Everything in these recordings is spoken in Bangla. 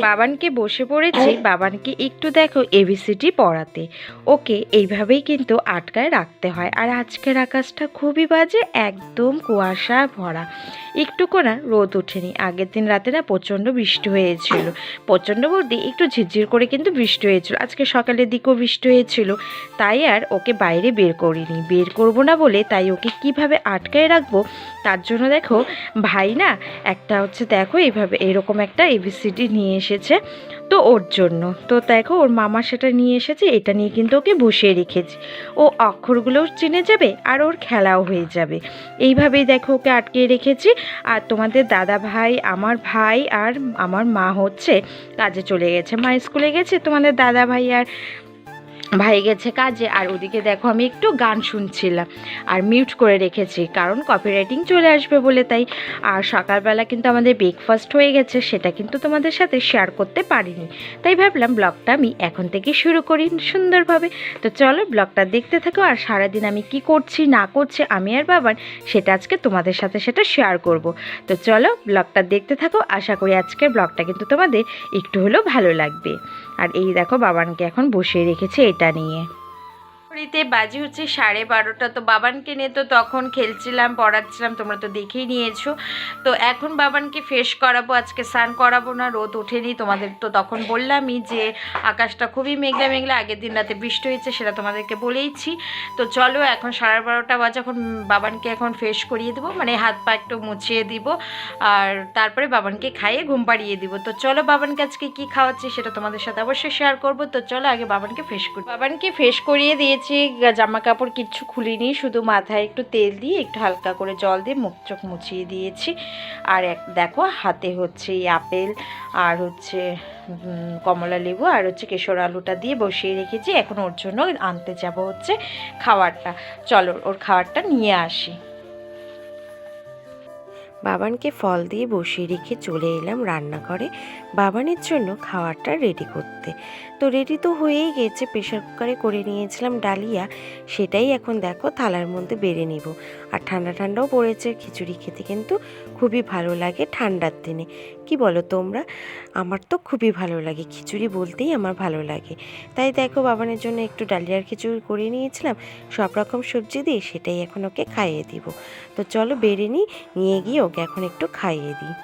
বাবানকে বসে পড়েছি। বাবানকে একটু দেখো এবিসিডি পড়াতে। ওকে এইভাবেই কিন্তু আটকায় রাখতে হয়। আর আজকের আকাশটা খুবই বাজে একদম কুয়াশা ভরা। একটু না রোদ ওঠেনি। আগের দিন রাতে না প্রচণ্ড বৃষ্টি হয়েছিল। প্রচণ্ড বলতে একটু ঝিরঝির করে কিন্তু বৃষ্টি হয়েছিল। আজকে সকালের দিকেও বৃষ্টি হয়েছিল। তাই আর ওকে বাইরে বের করিনি। বের করব না বলে তাই ওকে কীভাবে আটকায় রাখব তার জন্য দেখো ভাই না একটা হচ্ছে দেখো এইভাবে এরকম একটা এবিসিডি নিয়ে এসেছে তো ওর জন্য। তো দেখো, ওর মামা সেটা নিয়ে এসেছে, এটা নিয়ে কিন্তু ওকে বসিয়ে রেখেছি। ও অক্ষরগুলোও চিনে যাবে আর ওর খেলাও হয়ে যাবে। এইভাবেই দেখো ওকে আটকে রেখেছি। আর তোমাদের দাদা ভাই, আমার ভাই আর আমার মা হচ্ছে কাজে চলে গেছে। মা স্কুলে গেছে, তোমাদের দাদা ভাই আর ভাই গেছে কাজে, আর ওদিকে দেখো আমি একটু গান শুনছিলাম আর মিউট করে রেখেছি, কারণ কপিরাইটিং চলে আসবে বলে তাই। আর সকালবেলা কিন্তু আমাদের ব্রেকফাস্ট হয়ে গেছে, সেটা কিন্তু তোমাদের সাথে শেয়ার করতে পারিনি। তাই ভাবলাম ব্লগটা আমি এখন থেকে শুরু করি সুন্দরভাবে। তো চলো ব্লগটা দেখতে থাকো, আর সারাদিন আমি কি করছি, না করছি, আমি আর বাবার, সেটা আজকে তোমাদের সাথে সেটা শেয়ার করব। তো চলো ব্লগটা দেখতে থাকো, আশা করি আজকের ব্লগটা কিন্তু তোমাদের একটু হলেও ভালো লাগবে। আর এই দেখো বাবানকে এখন বসিয়ে রেখেছে, এটা নিয়ে ঘড়িতে বাজে হচ্ছে সাড়ে বারোটা। তো বাবানকে নিয়ে তো তখন খেলছিলাম, পড়াচ্ছিলাম, তোমরা তো দেখেই নিয়েছো। তো এখন বাবানকে ফ্রেশ করাবো, আজকে স্নান করাবো না, রোদ ওঠেনি। তোমাদের তো তখন বললামই যে আকাশটা খুবই মেঘলা মেঘলা, আগের দিন রাতে বৃষ্টি হয়েছে সেটা তোমাদেরকে বলেইছি। তো চলো এখন সাড়ে বারোটা বাজে, এখন বাবানকে এখন ফ্রেশ করিয়ে দেবো মানে হাত পা একটু মুছিয়ে দিব, আর তারপরে বাবানকে খাইয়ে ঘুম পাড়িয়ে দিব। তো চলো বাবানকে আজকে কী খাওয়াচ্ছি সেটা তোমাদের সাথে অবশ্যই শেয়ার করব। তো চলো আগে বাবানকে ফ্রেশ করি বাবানকে ফ্রেশ করিয়ে দিয়েছি জামা কাপড় কিচ্ছু খুলিনি, শুধু মাথায় একটু তেল দিয়ে একটু হালকা করে জল দিয়ে মুখ চোখ মুছিয়ে দিয়েছি। আর এক, দেখো, হাতে হচ্ছে এই আপেল, আর হচ্ছে কমলা লেবু, আর হচ্ছে কেশর আলুটা দিয়ে বসিয়ে রেখেছি। এখন ওর জন্য আনতে যাব হচ্ছে খাবারটা চলো, ওর খাবারটা নিয়ে আসি। বাবানকে ফল দিয়ে বসিয়ে রেখে চলে এলাম রান্নাঘরে বাবানের জন্য খাবারটা রেডি করতে। তো রেডি তো হয়েই গেছে প্রেশার কুকারে করে নিয়েছিলাম ডালিয়া। সেটাই এখন দেখো থালার মধ্যে বেড়ে নিব। আর ঠান্ডা ঠান্ডাও পড়েছে, খিচুড়ি খেতে কিন্তু খুবই ভালো লাগে ঠান্ডার দিনে। কি বলো তোমরা? আমার তো খুবই ভালো লাগে, খিচুড়ি বলতেই আমার ভালো লাগে। তাই দেখো বাবানের জন্য একটু ডালিয়ার খিচুড়ি করে নিয়েছিলাম, সব রকম সবজি দিয়ে সেটাই এখন ওকে খাইয়ে দিব। তো চলো বেড়ে নিই, নিয়ে গিয়ে ওকে এখন একটু খাইয়ে দিই।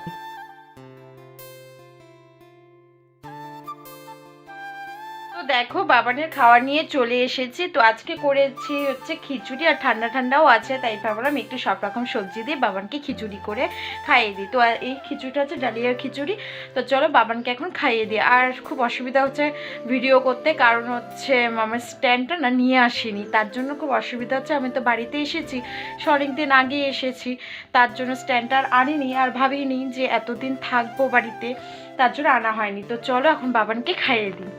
দেখো, বাবানের খাওয়া নিয়ে চলে এসেছি। তো আজকে করেছি হচ্ছে খিচুড়ি আর ঠান্ডা ঠান্ডাও আছে, তাই ভাবলাম একটু সব রকম সবজি দিয়ে বাবানকে খিচুড়ি করে খাইয়ে দিই। তো এই খিচুড়িটা হচ্ছে ডালিয়ার খিচুড়ি। তো চলো বাবানকে এখন খাইয়ে দিই। আর খুব অসুবিধা হচ্ছে ভিডিও করতে, কারণ হচ্ছে আমার স্ট্যান্ডটা না নিয়ে আসিনি। তার জন্য খুব অসুবিধা হচ্ছে, আমি তো বাড়িতে এসেছি অনেক দিন আগে এসেছি। তার জন্য স্ট্যান্ডটা আর আনিনি, আর ভাবিনি যে এতদিন থাকব বাড়িতে, তার জন্য আনা হয়নি। তো চলো এখন বাবানকে খাইয়ে দিই।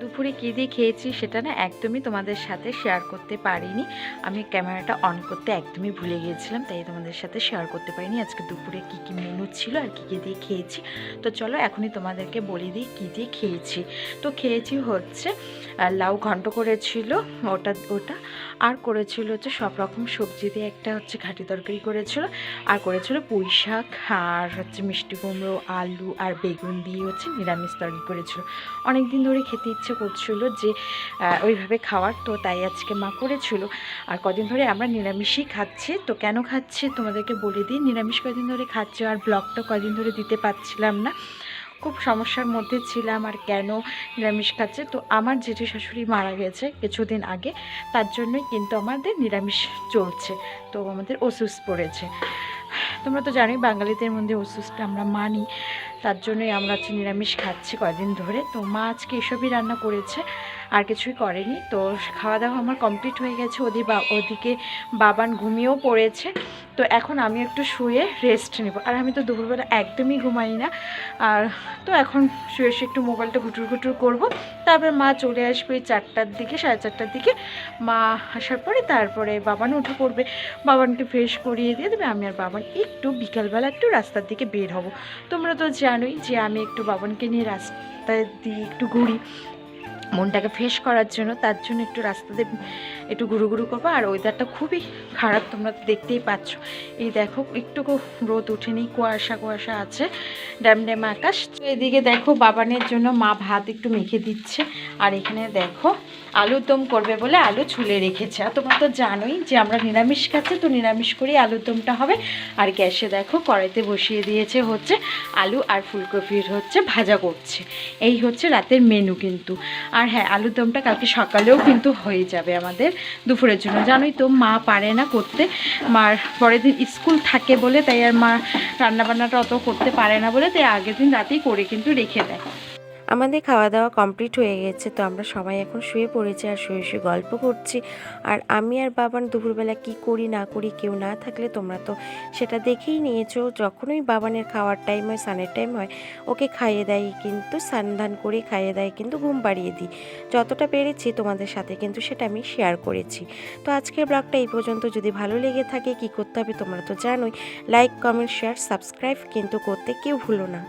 দুপুরে কী দিয়ে খেয়েছি সেটা না একদমই তোমাদের সাথে শেয়ার করতে পারিনি। আমি ক্যামেরাটা অন করতে একদমই ভুলে গিয়েছিলাম, তাই তোমাদের সাথে শেয়ার করতে পারিনি। আজকে দুপুরে কী কী মেনু ছিল আর কী কী দিয়ে খেয়েছি। তো চলো এখনই তোমাদেরকে বলে দিই কী দিয়ে খেয়েছি। তো খেয়েছি হচ্ছে লাউ ঘন্ট করেছিল, ওটা ওটা। আর করেছিল হচ্ছে সব রকম সবজি দিয়ে একটা হচ্ছে ঘাটি তরকারি করেছিল। আর করেছিল পুঁই শাক, আর হচ্ছে মিষ্টি কুমড়ো, আলু, আর বেগুন দিয়ে হচ্ছে নিরামিষ তরকারি করেছিল। অনেক দিন ধরে খেতে ইচ্ছে করছিল যে ওইভাবে খাওয়ার। তো তাই আজকে মা করেছিল। আর কদিন ধরে আমরা নিরামিষই খাচ্ছি। তো কেন খাচ্ছি তোমাদেরকে বলে দিই। নিরামিষ কদিন ধরে খাচ্ছি আর ব্লগটা কদিন ধরে দিতে পারছিলাম না। খুব সমস্যার মধ্যে ছিলাম আর কেন নিরামিষ খাচ্ছে। তো আমার জেঠু শাশুড়ি মারা গেছে কিছুদিন আগে। তার জন্যই কিন্তু আমাদের নিরামিষ চলছে। তো আমাদের ওষুধ পড়েছে। তোমরা তো জানোই বাঙালিদের মধ্যে ওষুধটা আমরা মানি। তার জন্যই আমরা হচ্ছে নিরামিষ খাচ্ছি কয়দিন ধরে। তো মা আজকে এসবই রান্না করেছে। আর কিছুই করেনি। তো খাওয়া দাওয়া আমার কমপ্লিট হয়ে গেছে। ওদি বা, ওদিকে বাবান ঘুমিয়েও পড়েছে। তো এখন আমি একটু শুয়ে রেস্ট নেব। আর আমি তো দুপুরবেলা একদমই ঘুমাই না। আর তো এখন শুয়ে শুয়ে একটু মোবাইলটা ঘুটুর ঘুটুর করব। তারপরে মা চলে আসবে চারটার দিকে, সাড়ে চারটার দিকে। মা আসার পরে তারপরে বাবান উঠে পড়বে। বাবানকে ফ্রেশ করিয়ে দিয়ে দেবে। আমি আর বাবান একটু বিকালবেলা একটু রাস্তার দিকে বের হব। তোমরা তো জানোই যে আমি একটু বাবানকে নিয়ে রাস্তায় দিয়ে একটু ঘুরি। মনটাকে ফ্রেশ করার জন্য তার জন্য একটু রাস্তাতে একটু গুরু গুরু করব আর ওয়েদারটা খুবই খারাপ তোমরা দেখতেই পাচ্ছ। এই দেখো একটু রোদ উঠেনি, কুয়াশা কুয়াশা আছে ড্যাম ড্যাম আকাশ। তো এদিকে দেখো, বাবানের জন্য মা ভাত একটু মেখে দিচ্ছে। আর এখানে দেখো আলুর দম করবে বলে আলু ছুলে রেখেছে। আর তোমরা তো জানোই যে আমরা নিরামিষ খাচ্ছি, তো নিরামিষ করেই আলুর দমটা হবে। আর গ্যাসে দেখো, কড়াইতে বসিয়ে দিয়েছে হচ্ছে আলু আর ফুলকপির হচ্ছে ভাজা করছে। এই হচ্ছে রাতের মেনু কিন্তু। আর হ্যাঁ আলুর দমটা কালকে সকালেও কিন্তু হয়ে যাবে আমাদের। দুপুরের জন্য। জানোই তো, মা পারে না করতে। মার পরের দিন স্কুল থাকে বলে, তাই আর মা রান্নাবান্নাটা অত করতে পারে না বলে, তাই আগের দিন রাতেই করে কিন্তু রেখে দেয়। আমাদের খাওয়া দাওয়া কমপ্লিট হয়ে গেছে, তো আমরা সবাই এখন শুয়ে পড়েছি আর শুয়ে শুয়ে গল্প করছি। আর আমি আর বাবান দুপুরবেলা কি করি, না করি, কেউ না থাকলে তোমরা তো সেটা দেখেই নিয়েছো। যখনই বাবানের খাওয়ার টাইম হয় সানের টাইম হয়, ওকে খাইয়ে দেয় কিন্তু, স্নান ধান করে খাইয়ে দেয় কিন্তু, ঘুম পাড়িয়ে দিই। যতটা পেরেছি তোমাদের সাথে কিন্তু সেটা আমি শেয়ার করেছি। তো আজকের ব্লগটা এই পর্যন্ত। যদি ভালো লেগে থাকে, কি করতে হবে তোমরা তো জানোই। লাইক কমেন্ট শেয়ার সাবস্ক্রাইব কিন্তু করতে কেউ ভুলো না।